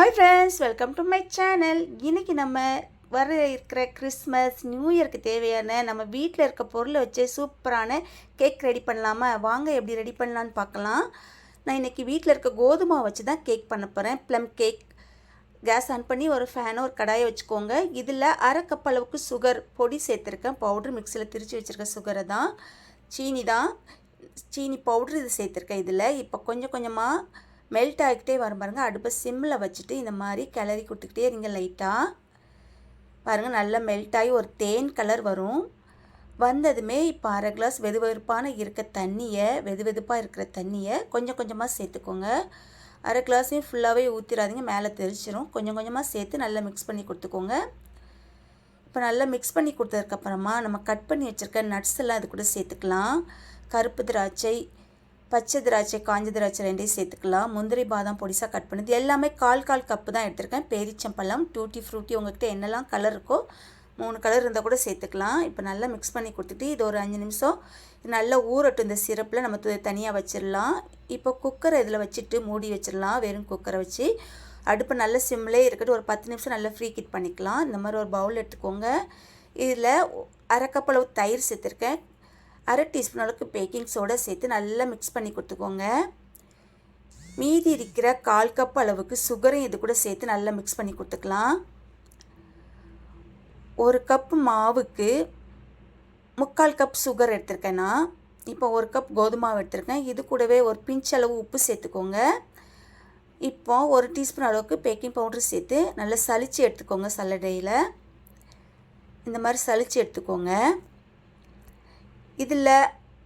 Hi friends welcome to my channel இன்றைக்கி நம்ம வர இருக்கிற கிறிஸ்மஸ் நியூ இயருக்கு தேவையான நம்ம வீட்டில் இருக்க பொருளை வச்சு சூப்பரான கேக் ரெடி பண்ணலாமா? வாங்க எப்படி ரெடி பண்ணலான்னு பார்க்கலாம். நான் இன்றைக்கி வீட்டில் இருக்க கோதுமை வச்சு தான் கேக் பண்ண போகிறேன் ப்ளம் கேக் கேஸ் ஆன் பண்ணி ஒரு ஃபேனோ ஒரு கடாயை வச்சுக்கோங்க. இதில் அரை கப் அளவுக்கு சுகர் பொடி சேர்த்துருக்கேன். பவுட்ரு மிக்சியில் திரித்து வச்சுருக்க சுகரை தான். சீனி தான். சீனி பவுட்ரு இது சேர்த்துருக்கேன் இதில். இப்போ கொஞ்சம் கொஞ்சமாக மெல்ட் ஆகிக்கிட்டே வரும் பாருங்கள் அடுப்பை சிம்மில் வச்சுட்டு இந்த மாதிரி கிளறி கொடுத்துக்கிட்டே இருங்க லைட்டாக பாருங்கள் நல்லா மெல்ட் ஆகி ஒரு தேன் கலர் வரும். வந்ததுமே இப்போ அரை கிளாஸ் வெது வெதுப்பான இருக்க தண்ணியை வெது வெதுப்பாக இருக்கிற தண்ணியை கொஞ்சம் கொஞ்சமாக சேர்த்துக்கோங்க. அரை கிளாஸையும் ஃபுல்லாகவே ஊற்றிடாதீங்க மேலே தெரிச்சிடும் கொஞ்சம் கொஞ்சமாக சேர்த்து நல்லா மிக்ஸ் பண்ணி கொடுத்துக்கோங்க. இப்போ நல்லா மிக்ஸ் பண்ணி கொடுத்ததுக்கப்புறமா நம்ம கட் பண்ணி வச்சுருக்க நட்ஸ் எல்லாம் அது கூட சேர்த்துக்கலாம். கருப்பு திராட்சை பச்சை திராட்சை காஞ்ச திராட்சை ரெண்டையும் சேர்த்துக்கலாம். முந்திரி பாதாம் பொடிசாக கட் பண்ணுது எல்லாமே கால் கால் கப்பு தான் எடுத்திருக்கேன். பேரிச்சம்பழம் டூட்டி ஃப்ரூட்டி உங்கள்கிட்ட என்னெல்லாம் கலர் இருக்கோ மூணு கலர் இருந்தால் கூட சேர்த்துக்கலாம். இப்போ நல்லா மிக்ஸ் பண்ணி கொடுத்துட்டு இது ஒரு அஞ்சு நிமிஷம் நல்லா ஊறட்டும். இந்த சிரப்பில் நம்ம தனியாக வச்சிடலாம். இப்போ குக்கரை இதில் வச்சுட்டு மூடி வச்சிடலாம் வெறும் குக்கரை வச்சு. அடுப்பு நல்ல சிம்லே இருக்கட்டும் ஒரு பத்து நிமிஷம் நல்லா ஃப்ரீ கிட் பண்ணிக்கலாம். இந்த மாதிரி ஒரு பவுல் எடுத்துக்கோங்க. இதில் அரைக்கப்பளவு தயிர் சேர்த்துருக்கேன். அரை டீஸ்பூன் அளவுக்கு பேக்கிங் சோடா சேர்த்து நல்லா மிக்ஸ் பண்ணி கொடுத்துக்கோங்க. மீதி இருக்கிற கால் கப் அளவுக்கு சுகரும் இது கூட சேர்த்து நல்லா மிக்ஸ் பண்ணி கொடுத்துக்கலாம். ஒரு கப் மாவுக்கு முக்கால் கப் சுகர் எடுத்திருக்கேன்னா இப்போ ஒரு கப் கோதுமை மாவு எடுத்திருக்கேன். இது கூடவே ஒரு பிஞ்ச் அளவு உப்பு சேர்த்துக்கோங்க. இப்போ ஒரு டீஸ்பூன் அளவுக்கு பேக்கிங் பவுடர் சேர்த்து நல்லா சளிச்சு எடுத்துக்கோங்க சல்லடையில் இந்த மாதிரி சளிச்சு எடுத்துக்கோங்க. இதில்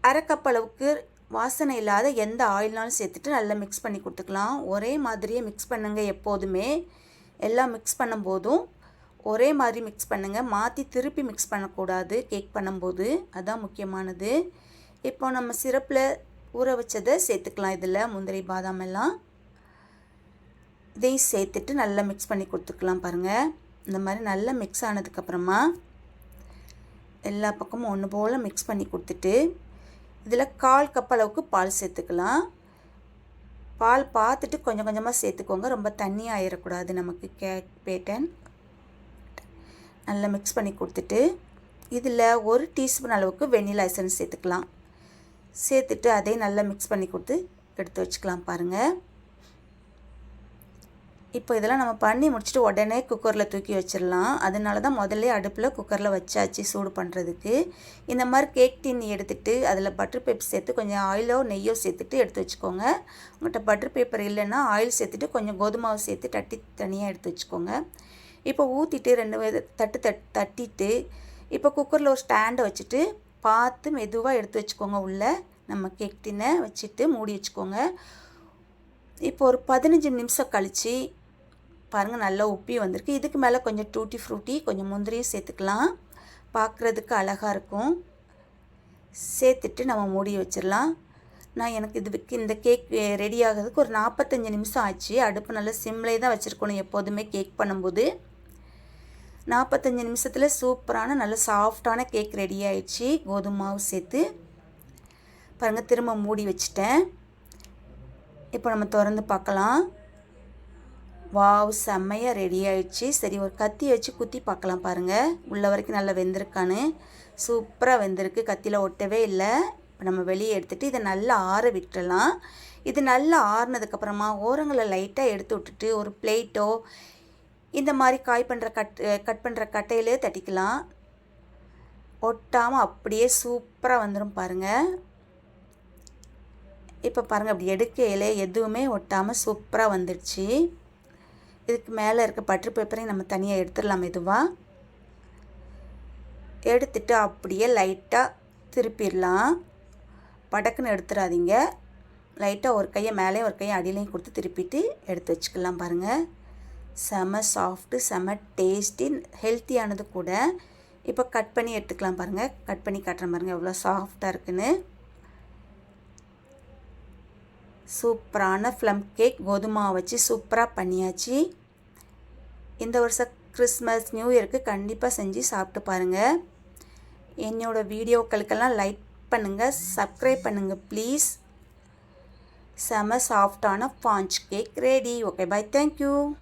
அரைக்கப்பளவுக்கு அளவுக்கு வாசனை இல்லாத எந்த ஆயில்னாலும் சேர்த்துட்டு நல்லா மிக்ஸ் பண்ணி கொடுத்துக்கலாம். ஒரே மாதிரியே மிக்ஸ் பண்ணுங்கள் எப்போதுமே. எல்லாம் மிக்ஸ் பண்ணும்போதும் ஒரே மாதிரி மிக்ஸ் பண்ணுங்கள் மாற்றி திருப்பி மிக்ஸ் பண்ணக்கூடாது கேக் பண்ணும்போது. அதுதான் முக்கியமானது. இப்போ நம்ம சிரப்பில் ஊற வச்சதை சேர்த்துக்கலாம் இதில். முந்திரி பாதாம் எல்லாம். இதையும் சேர்த்துட்டு நல்லா மிக்ஸ் பண்ணி கொடுத்துக்கலாம் பாருங்கள் இந்த மாதிரி நல்லா மிக்ஸ் ஆனதுக்கப்புறமா எல்லா பக்கமும் ஒன்று போல் மிக்ஸ் பண்ணி கொடுத்துட்டு இதில் கால் கப் அளவுக்கு பால் சேர்த்துக்கலாம். பால் பார்த்துட்டு கொஞ்சம் கொஞ்சமாக சேர்த்துக்கோங்க. ரொம்ப தண்ணி ஆயிடக்கூடாது நமக்கு கேக் பேட்டன். நல்லா மிக்ஸ் பண்ணி கொடுத்துட்டு இதில் ஒரு டீஸ்பூன் அளவுக்கு வெண்ணிலா எசன்ஸ் சேர்த்துக்கலாம். சேர்த்துட்டு அதையும் நல்லா மிக்ஸ் பண்ணி கொடுத்து எடுத்து வச்சுக்கலாம் பாருங்கள் இப்போ இதெல்லாம் நம்ம பண்ணி முடிச்சுட்டு உடனே குக்கரில் தூக்கி வச்சிடலாம். அதனால தான் முதல்ல அடுப்பில் குக்கரில் வச்சாச்சு சூடு பண்ணுறதுக்கு இந்த மாதிரி கேக் டின் எடுத்துகிட்டு அதில் பட்டர் பேப்பர் சேர்த்து கொஞ்சம் ஆயிலோ நெய்யோ சேர்த்துட்டு எடுத்து வச்சுக்கோங்க. உங்கள்கிட்ட பட்டர் பேப்பர் இல்லைன்னா ஆயில் சேர்த்துட்டு கொஞ்சம் கோதுமாவை சேர்த்து தட்டி தனியாக எடுத்து வச்சுக்கோங்க. இப்போ ஊற்றிட்டு ரெண்டு தட்டு தட் தட்டிட்டு இப்போ குக்கரில் ஒரு ஸ்டாண்டை வச்சுட்டு பார்த்து மெதுவாக எடுத்து வச்சுக்கோங்க உள்ளே. நம்ம கேக் டின்னை வச்சுட்டு மூடி வச்சுக்கோங்க. இப்போ ஒரு பதினஞ்சு நிமிஷம் கழித்து பாருங்கள் நல்லா உப்பி வந்திருக்கு. இதுக்கு மேலே கொஞ்சம் டூட்டி ஃப்ரூட்டி கொஞ்சம் முந்திரியும் சேர்த்துக்கலாம். பார்க்குறதுக்கு அழகாக இருக்கும். சேர்த்துட்டு நம்ம மூடி வச்சிடலாம் நான் எனக்கு இதுக்கு இந்த கேக் ரெடி ஆகிறதுக்கு ஒரு நாற்பத்தஞ்சு நிமிஷம் ஆச்சு. அடுப்பு நல்லா சிம்லே தான் வச்சுருக்கணும் எப்போதுமே கேக் பண்ணும்போது. நாற்பத்தஞ்சு நிமிஷத்தில் சூப்பரான நல்ல சாஃப்டான கேக் ரெடி ஆயிடுச்சு. கோதுமை மாவு சேர்த்து. பாருங்கள் திரும்ப மூடி வச்சுட்டேன். இப்போ நம்ம திறந்து பார்க்கலாம். வாவ் செம்மையாக ரெடி ஆயிடுச்சு. சரி ஒரு கத்தி வச்சு குத்தி பார்க்கலாம் பாருங்கள் உள்ள வரைக்கும் நல்லா வெந்திருக்கான்னு. சூப்பராக வெந்திருக்கு. கத்தியில் ஒட்டவே இல்லை. இப்போ நம்ம வெளியே எடுத்துகிட்டு இதை நல்லா ஆற விட்டுடலாம் இது நல்லா ஆறுனதுக்கப்புறமா ஓரங்களை லைட்டாக எடுத்து விட்டுட்டு ஒரு பிளேட்டோ இந்த மாதிரி காய் பண்ணுற கட் கட் பண்ணுற கட்டையிலே தட்டிக்கலாம். ஒட்டாமல் அப்படியே சூப்பராக வந்துடும் பாருங்கள் இப்போ பாருங்கள் அப்படி எடுக்கையிலே எதுவுமே ஒட்டாமல் சூப்பராக வந்துடுச்சு. இதுக்கு மேலே இருக்க பட்ரு பேப்பரையும் நம்ம தனியாக எடுத்துடலாம் இதுவாக எடுத்துட்டு அப்படியே லைட்டாக திருப்பிடலாம். படக்குன்னு எடுத்துடாதீங்க. லைட்டாக ஒரு கையை மேலேயும் ஒரு கையை அடியிலையும் கொடுத்து திருப்பிட்டு எடுத்து வச்சுக்கலாம் பாருங்கள் செம சாஃப்ட்டு செம டேஸ்டி ஹெல்த்தியானது கூட. இப்போ கட் பண்ணி எடுத்துக்கலாம் பாருங்கள் கட் பண்ணி காட்டுற பாருங்கள் எவ்வளோ சாஃப்டாக இருக்குன்னு. சூப்பரான ஃப்ளம் கேக் கோதுமா வச்சு சூப்பராக பண்ணியாச்சு. இந்த வருஷம் கிறிஸ்மஸ் நியூ இயருக்கு கண்டிப்பாக செஞ்சு சாப்பிட்டு பாருங்கள் என்னோடய வீடியோக்களுக்கெல்லாம் லைக் பண்ணுங்கள் சப்ஸ்கிரைப் பண்ணுங்கள் ப்ளீஸ் செம சாஃப்டான sponge cake ready okay bye thank you